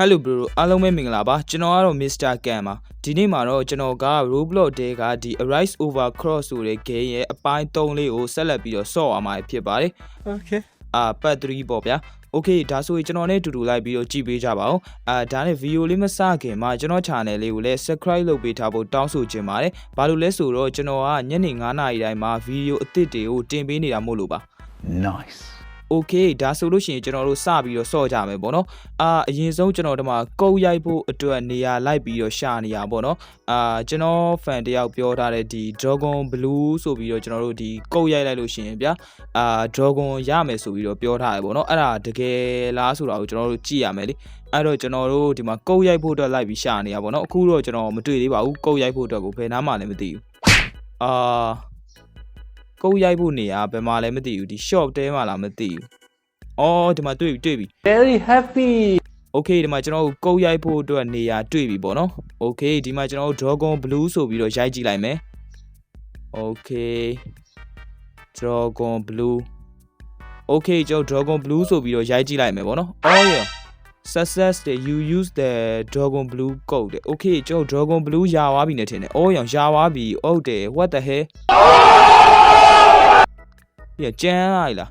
Hello bro အားလုံးပဲမင်္ဂလာပါကျွန်တော်ကတော့ Mr. Can ပါဒီနေ့မှာတော့ကျွန်တော်က Roblox တဲကဒီ Arise Over Cross ဆိုတဲ့ game ရဲ့အပိုင်း3လေးကိုဆက်လက်ပြီးတော့ဆော့အောင်မှာဖြစ်ပါတယ် Okay. အာ part 3ပေါ့ဗျာ Okay ဒါဆိုရင်ကျွန်တော်နဲ့တူတူလိုက်ပြီးတော့ကြည့်ပေးကြပါဦးအာဒါနဲ့ video လေးမစခင်မှာကျွန်တော် channel လေးကိုလည်း subscribe လုပ်ပေးထားဖို့တောင်းဆိုချင်ပါတယ်ဘာလို့လဲဆိုတော့ကျွန်တော်ကညနေ9:00နာရီတိုင်းမှာ video အသစ်တွေကိုတင်ပေးနေတာမို့လို့ပါ Nice. Okay ဒါဆိုလို့ရှိရင်ကျွန်တော်တို့စပြီးတော့စော့ကြမယ်ပေါ့နော်အာအရင်ဆုံးကျွန်တော်တို့မှာကုတ်ရိုက်ဖို့အတွက်နေရာလိုက်ပြီးတော့ရှာနေရပေါ့နော်အာကျွန်တော် fan တယောက်ပြောထားတဲ့ဒီ Dragon Blue ဆိုပြီးတော့ကျွန်တော်တို့ဒီကုတ်ရိုက်လိုက်လို့ရှိရင်ဗျာအာ Dragon ရမယ်ဆိုပြီးတော့ပြောထားတယ်ပေါ့နော်အဲ့ဒါတကယ်လားဆိုတာကိုကျွန်တော်တို့ကြည့်ရမယ်လေအဲ့တော့ကျွန်တော်တို့ဒီမှာကုတ်ရိုက်ဖို့အတွက်လိုက်ပြီးရှာနေရပေါ့နော်အခုတော့ကျွန်တော်မတွေ့သေးပါဘူးကုတ်ရိုက်ဖို့အတွက်ကိုဘယ်နားမှလည်းမသိဘူးအာ ကုတ်ရိုက်ဖို့နေရာဘယ်မှာလဲမသိဘူးဒီ shop တဲမှာလားမသိဘူးအော်ဒီမှာတွေ့ပြီတွေ့ပြီ Very happy. Okay ဒီမှာကျွန်တော်တို့ကုတ်ရိုက်ဖို့အတွက်နေရာတွေ့ပြီပေါ့နော် Okay ဒီမှာကျွန်တော်တို့ Dragon Blue ဆိုပြီးတော့ရိုက်ကြည့်လိုက်မယ် Okay Dragon Blue Okay ကျွန်တော် Dragon Blue ဆိုပြီးတော့ရိုက်ကြည့်လိုက်မယ်ပေါ့နော် Oh yeah success that you use the Dragon Blue code တဲ့ Okay ကျွန်တော် Dragon Blue ရာသွားပြီနဲ့ထင်တယ် Oh ရောင်ရာသွားပြီဟုတ်တယ် what the hell ပြကျန်းလိုက်လား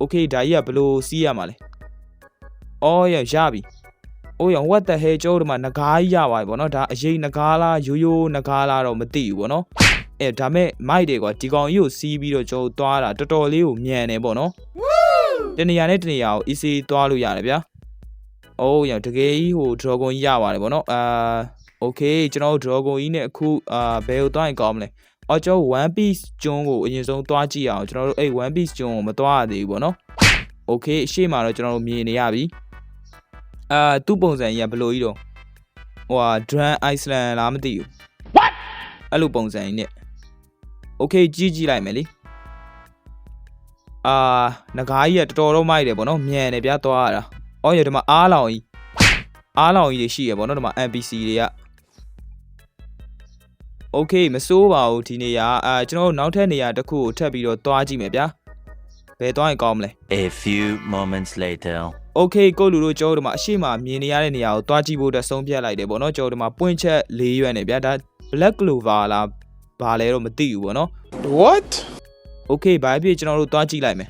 Okay ဒါကြီးကဘယ်လိုစီးရမှာလဲအော်ရရပြီ။အိုးရ what the hell ကျိုးဒီမှာငကားကြီးရပါပြီဗောနော်။ဒါအရေးငကားလားရိုးရိုးငကားလားတော့မသိဘူးဗောနော်။အဲဒါမဲ့မိုက်တယ်ကွာဒီကောင်ကြီးကိုစီးပြီးတော့ကျိုးသွားတာတော်တော်လေးကိုမြန်တယ်ဗောနော်။တနေရာနဲ့တနေရာကို easy သွားလို့ရတယ်ဗျာ။အိုးရတကယ်ကြီးဟို dragon ကြီးရပါတယ်ဗောနော်။အာ okay ကျွန်တော်တို့ dragon ကြီးနဲ့အခုအာဘယ်ကိုသွားရင်ကောင်းမလဲ။ အော်ကျွန်တော် one piece ကျွန်းကိုအရင်ဆုံးသွားကြည့်အောင်ကျွန်တော်တို့အဲ့ one piece ကျွန်းကိုမသွားရသေးဘူးဗောနော်။ okay အရှိမတော့ကျွန်တော်တို့မြင်နေရပြီ။အာသူ့ပုံစံကြီးကဘယ်လိုကြီးတော့ဟိုဟာ Drum Iceland လားမသိဘူး What အဲ့လိုပုံစံကြီးနဲ့ Okay ကြည့်ကြည့်လိုက်မယ်လေအာငကားကြီးကတော်တော်တော့မိုက်တယ်ဗောနော်မြန်တယ်ဗျာသွားရတာအော်ရဒီမှာအားလောင်ကြီးအားလောင်ကြီးတွေရှိရဗောနော်ဒီမှာ NPC တွေက Okay မစိုးပါဘူးဒီနေရာအာကျွန်တော်တို့နောက်ထပ်နေရာတစ်ခုကိုထပ်ပြီးတော့သွားကြည့်မယ်ဗျာဘယ်သွားရင်ကောင်းမလဲ A few moments later. Okay ကိုလူတို့ကျောတို့မှာအရှိမမြင်နေရတဲ့နေရာကိုတွားကြည့်ဖို့အတွက်ဆုံးဖြတ်လိုက်တယ်ပေါ့နော်ကျောတို့မှာပွင့်ချက်၄ရွက်နေဗျာဒါ Black Clover လားဘာလဲတော့မသိဘူးပေါ့နော် What? Okay ဘာဖြစ်ကျွန်တော်တို့တွားကြည့်လိုက်မယ်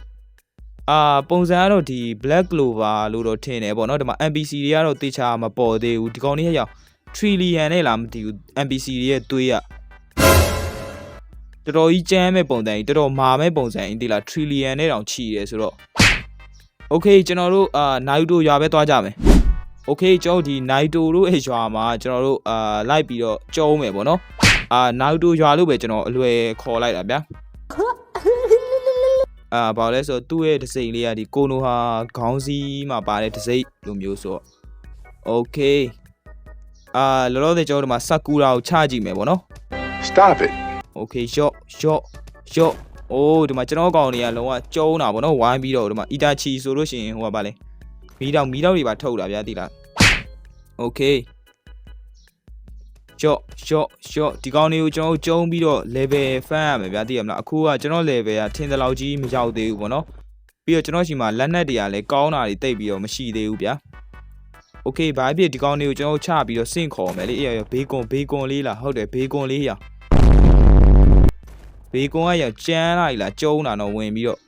အာပုံစံကတော့ဒီ Black Clover လို့တော့ထင်တယ်ပေါ့နော်ဒီမှာ NPC တွေကတော့တေချာမပေါ်သေးဘူးဒီကောင်လေးရောက် trillion နဲ့လားမသိဘူး NPC တွေရဲ့သွေးရ တော်တော်ကြီးကျမ်းမဲ့ပုံစံကြီးတော်တော်မာမဲ့ပုံစံကြီးဒီလား trillion နဲ့တောင်ချီတယ်ဆိုတော့ Okay ကျွန်တော်တို့အာနိုင်တိုရွာပဲသွားကြမယ် Okay ကျွန်တော်တို့ဒီနိုင်တိုတို့ရဲ့ရွာမှာကျွန်တော်တို့အာလိုက်ပြီးတော့ကျုံးမယ်ပေါ့နော်အာနိုင်တိုရွာလို့ပဲကျွန်တော်အလွယ်ခေါ်လိုက်တာဗျာအာဘာလို့လဲဆိုတော့သူ့ရဲ့ဒစိမ့်လေးကဒီကိုနိုဟာခေါင်းစည်းမှာပါတဲ့ဒစိမ့်လိုမျိုးဆိုတော့ Okay အာလောလောဆယ်ကျွန်တော်တို့ဒီမှာဆာကူရာကိုချကြည့်မယ်ပေါ့နော် Stop it. Okay ရော့ရော့ရော့အိုးဒီမှာကျွန်တော်ကောင်တွေကလုံးဝကျုံးတာဗောနော်ဝိုင်းပြီးတော့ဒီမှာအီတာချီဆိုလို့ရှိရင်ဟိုကပါလဲမီးတောင်မီးတောင်တွေပါထုတ်တာဗျာတိလား Okay ရော့ရော့ရော့ဒီကောင်တွေကိုကျွန်တော်တို့ကျုံးပြီးတော့ level ဖမ်းရမယ်ဗျာသိရမလားအခုကကျွန်တော် level ကထင်တဲ့လောက်ကြီးမရောက်သေးဘူးဗောနော်ပြီးတော့ကျွန်တော်ရှိမှာလက်နက်တွေကလည်းကောင်းတာတွေတိတ်ပြီးတော့မရှိသေးဘူးဗျာ Okay ဘာဖြစ်ဒီကောင်တွေကိုကျွန်တော်တို့ချပြီးတော့စင့်ခေါ်မယ်လေအေးရဘေးကွန်ဘေးကွန်လေးလားဟုတ်တယ်ဘေးကွန်လေးရ ဘေကွန်ကရောက်ကျန်းလိုက်လားကျုံးတာတော့ဝင်ပြီးတော့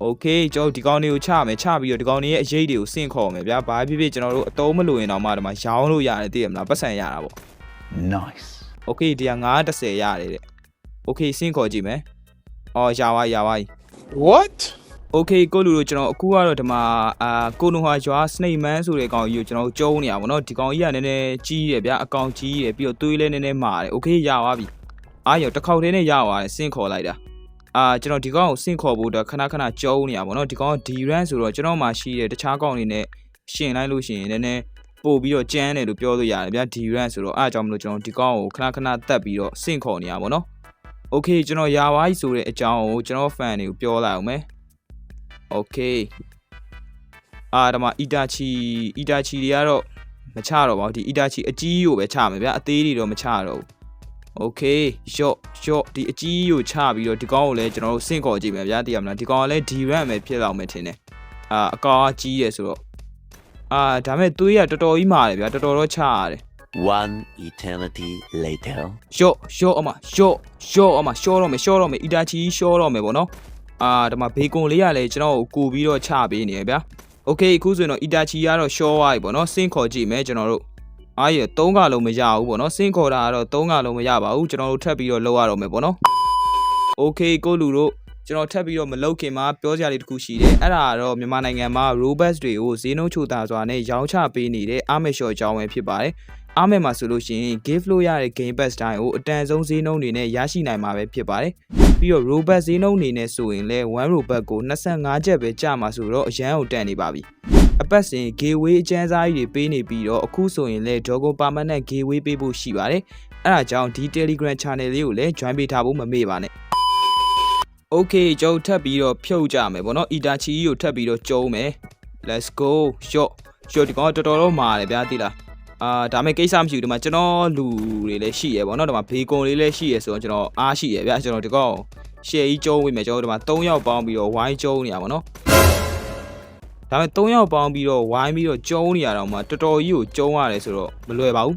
โอเคကျွန်တော်ဒီကောင်တွေကိုချမယ်ချပြီးတော့ဒီကောင်တွေရဲ့အရေးတွေကိုစင့်ခေါ်မယ်ဗျာဘာဖြစ်ဖြစ်ကျွန်တော်တို့အတုံးမလို့ရင်တော့မှဒီမှာရောင်းလို့ရတယ်သိရမလားပတ်စံရတာပေါ့ Nice. โอเคဒီက930ရတယ်တဲ့โอเคစင့်ခေါ်ကြည့်မယ်အော်ရပါရပါ What? โอเคကိုလူတို့ကျွန်တော်အခုကတော့ဒီမှာအာကိုနိုဟာရွာစနေမန်းဆိုတဲ့ကောင်ကြီးကိုကျွန်တော်ကျုံးနေရပါတော့ဒီကောင်ကြီးကနည်းနည်းကြီးတယ်ဗျာအကောင်ကြီးတယ်ပြီးတော့သွေးလည်းနည်းနည်းမာတယ်โอเคရပါပြီ အားရောတစ်ခေါက်တည်းနဲ့ရပါတယ်စင့်ခေါ်လိုက်တာအာကျွန်တော်ဒီကောင်ကိုစင့်ခေါ်ဖို့အတွက်ခဏခဏကြုံနေရပါတော့ဒီကောင်က D-Ran ဆိုတော့ကျွန်တော်မှရှိတဲ့တခြားကောင်တွေနဲ့ရှင်လိုက်လို့ရှိရင်လည်းနည်းနည်းပို့ပြီးတော့ကျန်းတယ်လို့ပြောလို့ရတယ်ဗျာ D-Ran ဆိုတော့အားကြောင့်မလို့ကျွန်တော်ဒီကောင်ကိုခဏခဏတက်ပြီးတော့စင့်ခေါ်နေရပါတော့ Okay ကျွန်တော်ရာပါကြီးဆိုတဲ့အကြောင်းကိုကျွန်တော် fan တွေကိုပြောလိုက်အောင်မယ် Okay အာဒါမှအီတာချီအီတာချီတွေကတော့မချတော့ပါဘူးဒီအီတာချီအကြီးကိုပဲချမယ်ဗျာအသေးတွေတော့မချတော့ဘူး Okay ရော့ရော့ဒီအကြီးကိုချပြီးတော့ဒီကောင်ကိုလည်းကျွန်တော်တို့စင့်ခေါ်ကြည့်မယ်ဗျာသိရမလားဒီကောင်ကလည်း D-RAM ပဲဖြစ်လောက်မယ်ထင်တယ်အာအကောင်ကကြီးရယ်ဆိုတော့ အာဒါမဲ့သွေးရတော်တော်ကြီးမာတယ်ဗျာတော်တော်တော့ချရတယ် One eternity later. ရှော့ရှော့အမရှော့ရှော့အမရှော့တော့မယ်ရှော့တော့မယ်အီတာချီရှော့တော့မယ်ပေါ့နော်အာဒါမှဘေကွန်လေးကလည်းကျွန်တော်ကိုကူပြီးတော့ချပေးနေရဗျာโอเคအခုဆိုရင်တော့အီတာချီကတော့ရှော့သွားပြီပေါ့နော်စင်းခေါ်ကြည့်မယ်ကျွန်တော်တို့ အားရ3ကလုံးမရဘူးပေါ့နော်စင်းခေါ်တာကတော့3ကလုံးမရပါဘူးကျွန်တော်တို့ထပ်ပြီးတော့လောက်ရတော့မယ်ပေါ့နော် Okay ကိုလူတို့ကျွန်တော်ထပ်ပြီးတော့မလုတ်ခင်မှာပြောစရာလေးတစ်ခုရှိတယ်အဲ့ဒါကတော့မြန်မာနိုင်ငံမှာ robust တွေကိုဈေးနှုန်းချိုတာစွာနဲ့ရောင်းချပေးနေတဲ့ amateur အကြောင်းပဲဖြစ်ပါတယ်အားမဲ့မှာဆိုလို့ရှိရင် give flow ရတဲ့ game pass တိုင်းကိုအတန်ဆုံးဈေးနှုန်းတွေနဲ့ရရှိနိုင်မှာပဲဖြစ်ပါတယ်။ပြီးတော့ robust ဈေးနှုန်းအနေနဲ့ဆိုရင်လည်း1 robust ကို25ကျပ်ပဲကျမှာဆိုတော့အရန်ကိုတန်နေပါပြီ အပတ်စဉ် gateway အကျန်းစားကြီးတွေပေးနေပြီးတော့အခုဆိုရင်လည်း Dogo permanent gateway ပေးဖို့ရှိပါတယ်။အဲဒါကြောင့်ဒီ Telegram channel လေးကိုလည်း join ပေးထားဖို့မမေ့ပါနဲ့။ Okay ကျုပ်ထပ်ပြီးတော့ဖြုတ်ကြမယ်ဗောနော် Itachi ကိုထပ်ပြီးတော့ကျုံးမယ် Let's go shot shot ဒီကောင်တော်တော်တော့မာတယ်ဗျာသိလားအာဒါမဲ့ကိစ္စမရှိဘူးဒီမှာကျွန်တော်လူတွေလည်းရှိရယ်ပေါ့နော်ဒီမှာဘေကွန်လေးလည်းရှိရယ်ဆိုတော့ကျွန်တော်အားရှိရယ်ဗျာကျွန်တော်ဒီကောင်ရှယ်ကြီးကျုံးဝင်မယ်ကျွန်တော်ဒီမှာ3ယောက်ပေါင်းပြီးတော့ဝိုင်းကျုံးနေရပါတော့ ဒါမဲ့3ယောက်ပေါင်းပြီးတော့ဝိုင်းပြီးတော့ကျုံးနေရတော့မှတော်တော်ကြီးကိုကျုံးရတယ်ဆိုတော့မလွယ်ပါဘူး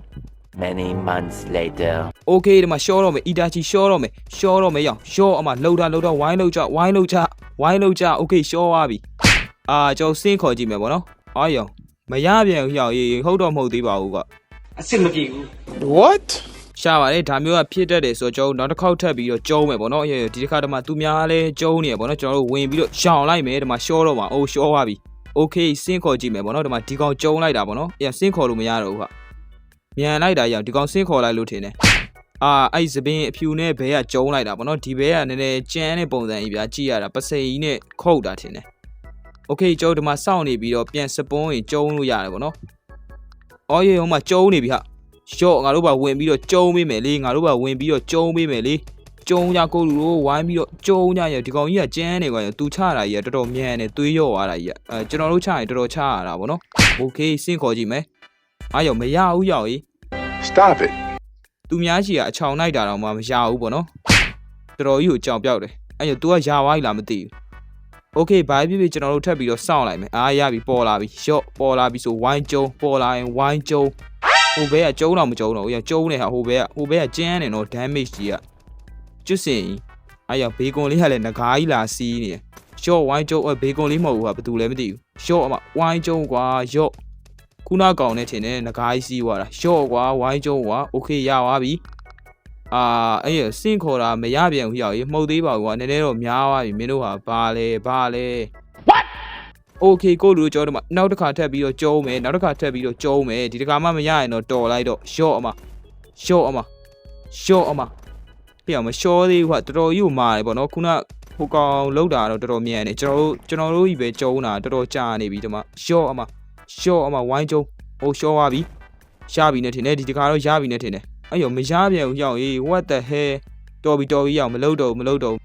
Many months later. Okay ဒီမှာရှော့တော့မယ်အီတာချီရှော့တော့မယ်ရှော့တော့မယ်ရောင်ရှော့အမလှုပ်တာလှုပ်တာဝိုင်းလှုပ်ကြဝိုင်းလှုပ်ကြဝိုင်းလှုပ်ကြ Okay ရှော့သွားပြီအာကျွန်တော်စင်းခေါ်ကြည့်မယ်ပေါ့နော်အော်ရောင်မရပြန်ဘူးရောင်ရေးဟုတ်တော့မဟုတ်သေးပါဘူးကွာအဆင်မပြေဘူး What? ရှာပါတယ်ဒါမျိုးကဖြစ်တတ်တယ်ဆိုတော့ကျွန်တော်နောက်တစ်ခေါက်ထပ်ပြီးတော့ကျုံးမယ်ပေါ့နော်အေးဒီတစ်ခါတည်းမှာသူများလဲကျုံးနေရပေါ့နော်ကျွန်တော်တို့ဝင်ပြီးတော့ရှောင်လိုက်မယ်ဒီမှာရှော့တော့မှာအိုးရှော့သွားပြီ โอเคစင်းခေါ်ကြည့်မယ်ပေါ့နော်ဒီမှာဒီကောင်ကျုံးလိုက်တာပေါ့နော်အေးစင်းခေါ်လို့မရတော့ဘူးခမြန်လိုက်တာရအောင်ဒီကောင်စင်းခေါ်လိုက်လို့ထင်တယ်အာအဲ့သပင်းအဖြူနဲ့ဘဲကကျုံးလိုက်တာပေါ့နော်ဒီဘဲကနည်းနည်းကြမ်းတဲ့ပုံစံကြီးဗျာကြည့်ရတာပစိန်ကြီးနဲ့ခုတ်တာထင်တယ်โอเคကျွန်တော်ဒီမှာစောင့်နေပြီးတော့ပြန်စပွန်းရင်ကျုံးလို့ရတယ်ပေါ့နော်အော်ရေဟိုမှာကျုံးနေပြီဟာ ရှော့ငါတို့ပါဝင်ပြီးတော့ကျုံးပေးမယ်လေငါတို့ပါဝင်ပြီးတော့ကျုံးပေးမယ်လေ ကျုံးကြကိုလူတို့ဝိုင်းပြီးတော့ကျုံးကြရဒီကောင်ကြီးကကျန်းနေကွာသူချတာကြီးကတော်တော်မြန်နေသွေးရော့သွားတာကြီးကအဲကျွန်တော်တို့ချရင်တော်တော်ချရတာဗောနော်โอเคစင့်ခေါ်ကြည့်မယ်အားရောမရဘူးရောက်ကြီး Stop it. သူများကြီးကအချောင်လိုက်တာတော့မှမရဘူးဗောနော်တော်တော်ကြီးကိုကြောင်ပြောက်တယ်အဲ့ရော तू ကရသွားပြီလားမသိဘူးโอเคဘာဖြစ်ဖြစ်ကျွန်တော်တို့ထပ်ပြီးတော့စောင့်လိုက်မယ်အားရပြီပေါ်လာပြီရှော့ပေါ်လာပြီဆိုဝိုင်းကျုံပေါ်လာရင်ဝိုင်းကျုံ ဟိုဘဲကကျုံတော့မကျုံတော့ဘူးရကျုံနေဟာဟိုဘဲကဟိုဘဲကကျန်းနေတော့ damage ကြီးက ကျွတ်စင်အဲ့ရဘေကွန်လေးကလည်းငကားကြီးလာစီးနေတယ်ရှော့ဝိုင်းကျုံဘေကွန်လေးမဟုတ်ဘူးဟာဘာတူလဲမသိဘူးရှော့အမဝိုင်းကျုံကွာရော့ခုနကောင်နဲ့ထင်တယ်ငကားကြီးစီးသွားတာရှော့ကွာဝိုင်းကျုံကွာโอเคရသွားပြီအာအဲ့ရစင့်ခေါ်တာမရပြန်ဘူးရောက်ရေမှုတ်သေးပါဘူးကွာနည်းနည်းတော့များသွားပြီမင်းတို့ဟာဘာလဲဘာလဲ โอเคကိုလူတို့ကြောတော့မှနောက်တစ်ခါထပ်ပြီးတော့ကျုံးမယ်နောက်တစ်ခါထပ်ပြီးတော့ကျုံးမယ်ဒီတစ်ခါမှမရရင်တော့တော်လိုက်တော့ရှော့အမရှော့အမရှော့အမ ဖြစ်အောင်မလျှောသေးဘူးကွာတော်တော်ကြီးကိုမာတယ်ပေါ့နော်ခုနဟိုကောင်လောက်တာတော့တော်တော်မြန်နေကျွန်တော်တို့ကျွန်တော်တို့ကြီးပဲကျုံးတာတော်တော်ကြာနေပြီဒီမှာရှော့အမရှော့အမဝိုင်းကျုံးဟိုရှော့သွားပြီရပြီနဲ့ထင်တယ်ဒီတကားတော့ရပြီနဲ့ထင်တယ်အဲ့ရောမရပြန်ဘူးရောက်ရေး what the hell တော်ပြီတော်ပြီရောက်မလုတော့မလုတော့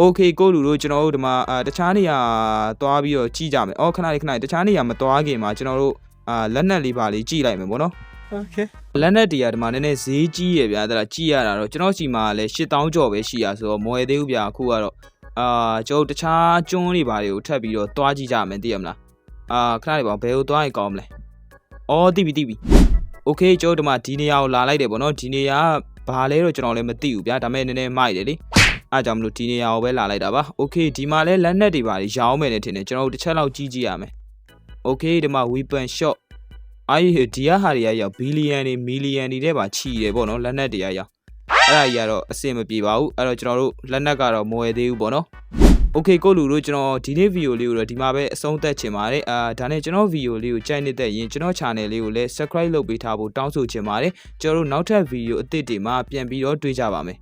okay ကိုလူတို့ကျွန်တော်တို့ဒီမှာတခြားနေရာသွားပြီးတော့ကြည့်ကြမယ်။အော်ခဏလေးခဏလေးတခြားနေရာမသွားခင်မှာကျွန်တော်တို့အာလက်နက်လေးပါလေးကြည့်လိုက်မယ်ပေါ့နော်။ Okay. ။လက်နက်တွေကဒီမှာနည်းနည်းဈေးကြီးရဗျာဒါလားကြည့်ရတာတော့ကျွန်တော်စီမှာလည်း8000ကျော်ပဲရှိရဆိုတော့မဝယ်သေးဘူးဗျာအခုကတော့အာကျွန်တော်တို့တခြားကျွန်းတွေပါတွေကိုထပ်ပြီးတော့သွားကြည့်ကြမယ်သိရမလား။အာခဏလေးပါဘယ်ကိုသွားရင်ကောင်းမလဲ။အော်တိပြီတိပြီ။ Okay ကျွန်တော်တို့ဒီမှာဒီနေရာကိုလာလိုက်တယ်ပေါ့နော်ဒီနေရာကဘာလဲတော့ကျွန်တော်လည်းမသိဘူးဗျာဒါပေမဲ့နည်းနည်းမိုက်တယ်လေ။အားကြောင့်မလို့ဒီနေရာကိုပဲလာလိုက်တာပါ။ Okay ဒီမှာလဲလက်နက်တွေပါရောင်းမယ်နဲ့ထင်တယ်ကျွန်တော်တို့တစ်ချက်လောက်ကြီးကြည့်ရမယ်။ Okay ဒီမှာ weapon shop အားရဒီရဟာတွေကရောက်ဘီလီယံတွေမီလီယံတွေတဲ့ပါချီတယ်ပေါ့နော်လက်နက်တွေကရောက်အဲ့ဒါကြီးကတော့အဆင်မပြေပါဘူးအဲ့တော့ကျွန်တော်တို့လက်နက်ကတော့မဝယ်သေးဘူးပေါ့နော်။ Okay ကိုလူတို့ကျွန်တော်ဒီနေ့ဗီဒီယိုလေးကိုတော့ဒီမှာပဲအဆုံးသတ်ချင်ပါတယ်အာဒါနဲ့ကျွန်တော်ဗီဒီယိုလေးကိုကြိုက်နေတဲ့ရင်ကျွန်တော် channel လေးကိုလည်း subscribe လုပ်ပေးထားဖို့တောင်းဆိုချင်ပါတယ်ကျွန်တော်တို့နောက်ထပ်ဗီဒီယိုအသစ်တွေမှာပြန်ပြီးတော့တွေ့ကြပါမယ်